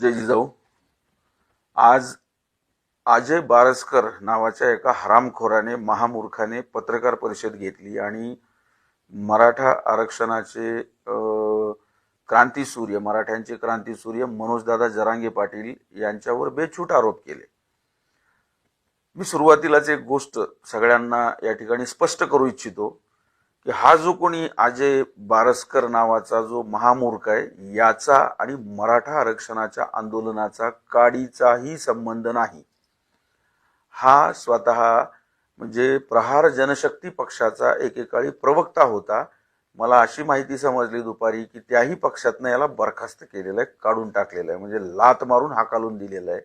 जय जिजाऊ आज अजय बारसकर नावाच्या एका हरामखोराने महामूर्खाने पत्रकार परिषद घेतली आणि मराठा आरक्षणाचे क्रांती क्रांतीसूर्य मराठ्यांचे क्रांतीसूर्य मनोजदादा जरांगे पाटील यांच्यावर बेछूट आरोप केले. मी सुरुवातीलाच एक गोष्ट सगळ्यांना या ठिकाणी स्पष्ट करू इच्छितो. की हा जो कोणी अजय बारसकर नावाचा जो महामूर्ख आहे याचा आणि मराठा आरक्षणाच्या आंदोलनाचा काडीचाही संबंध नाही. हा स्वतः म्हणजे प्रहार जनशक्ती पक्षाचा एकेकाळी प्रवक्ता होता. मला अशी माहिती समजली दुपारी की त्याही पक्षातनं याला बरखास्त केलेलं आहे काढून टाकलेलं आहे. म्हणजे लात मारून हाकालून दिलेला आहे.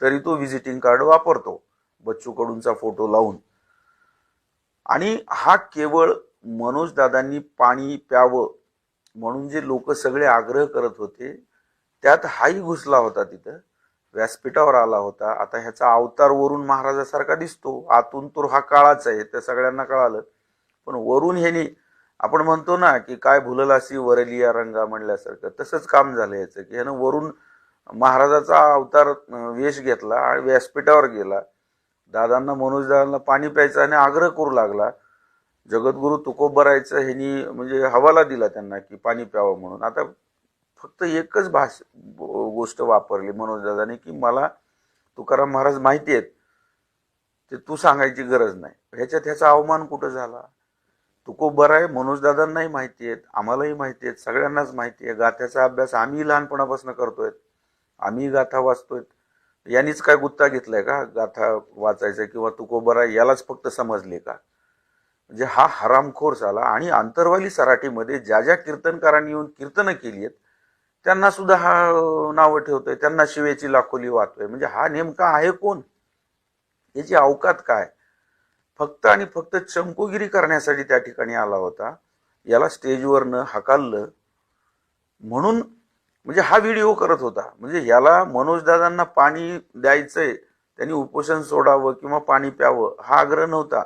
तरी तो व्हिजिटिंग कार्ड वापरतो बच्चू कडूंचा फोटो लावून. आणि हा केवळ मनोजदादांनी पाणी प्यावं म्हणून जे लोक सगळे आग्रह करत होते त्यात हाही घुसला होता तिथं. व्यासपीठावर आला होता. आता ह्याचा अवतार वरून महाराजासारखा दिसतो. आतून तो हा काळाच आहे ते सगळ्यांना कळालं. पण वरून ह्यानी आपण म्हणतो ना की काय भुललासी वरलिया रंगा म्हणल्यासारखं तसंच काम झालं याचं. की ह्यानं वरून महाराजाचा अवतार वेश घेतला आणि व्यासपीठावर गेला. दादांना मनोजदादांना पाणी प्यायचा आणि आग्रह करू लागला. जगद्गुरु तुकोबरायचं ह्यांनी म्हणजे हवाला दिला त्यांना की पाणी प्यावं म्हणून. आता फक्त एकच भाष गोष्ट वापरली मनोजदादाने की मला तुकाराम महाराज माहिती आहेत ते तू सांगायची गरज नाही. ह्याच्यात ह्याचा अवमान कुठं झाला? तुकोबराय आहे माहिती आहेत आम्हालाही माहिती आहेत सगळ्यांनाच माहिती आहे. गाथ्याचा अभ्यास आम्ही लहानपणापासून करतोय आम्ही गाथा वाचतोय यांनीच काय गुत्ता घेतलाय का? गाथा वाचायचा किंवा तुकोबराय यालाच फक्त समजले का? म्हणजे हा हरामखोर झाला आणि आंतरवाली सराठीमध्ये ज्या ज्या कीर्तनकारांनी येऊन कीर्तनं केली आहेत त्यांना सुद्धा हा नावं ठेवतोय त्यांना शिवेची लाखोली वाहतोय. म्हणजे हा नेमका आहे कोण? याची अवकात काय? फक्त आणि फक्त चमकोगिरी करण्यासाठी त्या ठिकाणी आला होता. याला स्टेजवरनं हकाललं. म्हणून म्हणजे हा व्हिडिओ करत होता. म्हणजे याला मनोजदादांना पाणी द्यायचंय त्यांनी उपोषण सोडावं किंवा पाणी प्यावं हा आग्रह नव्हता.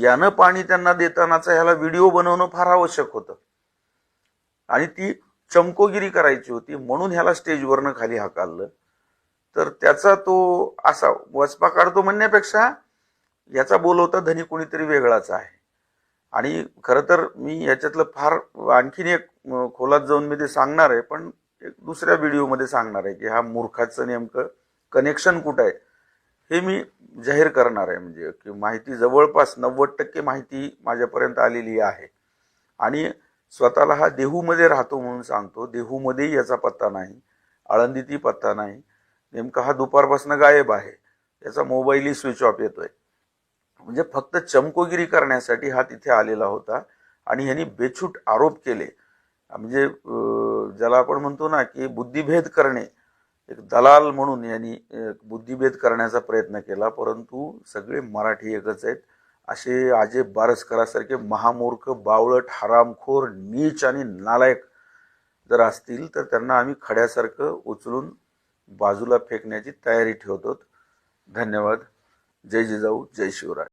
यानं पाणी त्यांना देतानाचा ह्याला व्हिडिओ बनवणं फार आवश्यक होतं. आणि ती चमकोगिरी करायची होती म्हणून ह्याला स्टेजवरनं खाली हाकाललं. तर त्याचा तो असा वचपा काढतो म्हणण्यापेक्षा याचा बोलवता धनी कोणीतरी वेगळाच आहे. आणि खरं तर मी याच्यातलं फार आणखीन एक खोलात जाऊन मी ते सांगणार आहे पण एक दुसऱ्या व्हिडिओमध्ये सांगणार आहे की हा मूर्खाचं नेमकं कनेक्शन कुठं आहे? हे मी जाहीर करणार आहे म्हणजे की माहिती जवळपास नव्वद टक्के माहिती माझ्यापर्यंत आलेली आहे. आणि स्वतःला हा देहूमध्ये राहतो म्हणून सांगतो देहूमध्येही याचा पत्ता नाही आळंदीतही पत्ता नाही. नेमका हा दुपारपासून गायब आहे याचा मोबाईलही स्विच ऑफ येतोय. म्हणजे फक्त चमकोगिरी करण्यासाठी हा तिथे आलेला होता आणि ह्यांनी बेछूट आरोप केले. म्हणजे ज्याला आपण म्हणतो ना की बुद्धिभेद करणे एक दलाल म्हणून यांनी बुद्धिभेद करण्याचा प्रयत्न केला परंतु सगळे मराठी एकच आहेत. असे अजय बारसकरासारखे महामूर्ख बावळट हरामखोर नीच आणि नालायक जर असतील तर त्यांना आम्ही खड्यासारखं उचलून बाजूला फेकण्याची तयारी ठेवतो धन्यवाद. जय जिजाऊ जय शिवराय.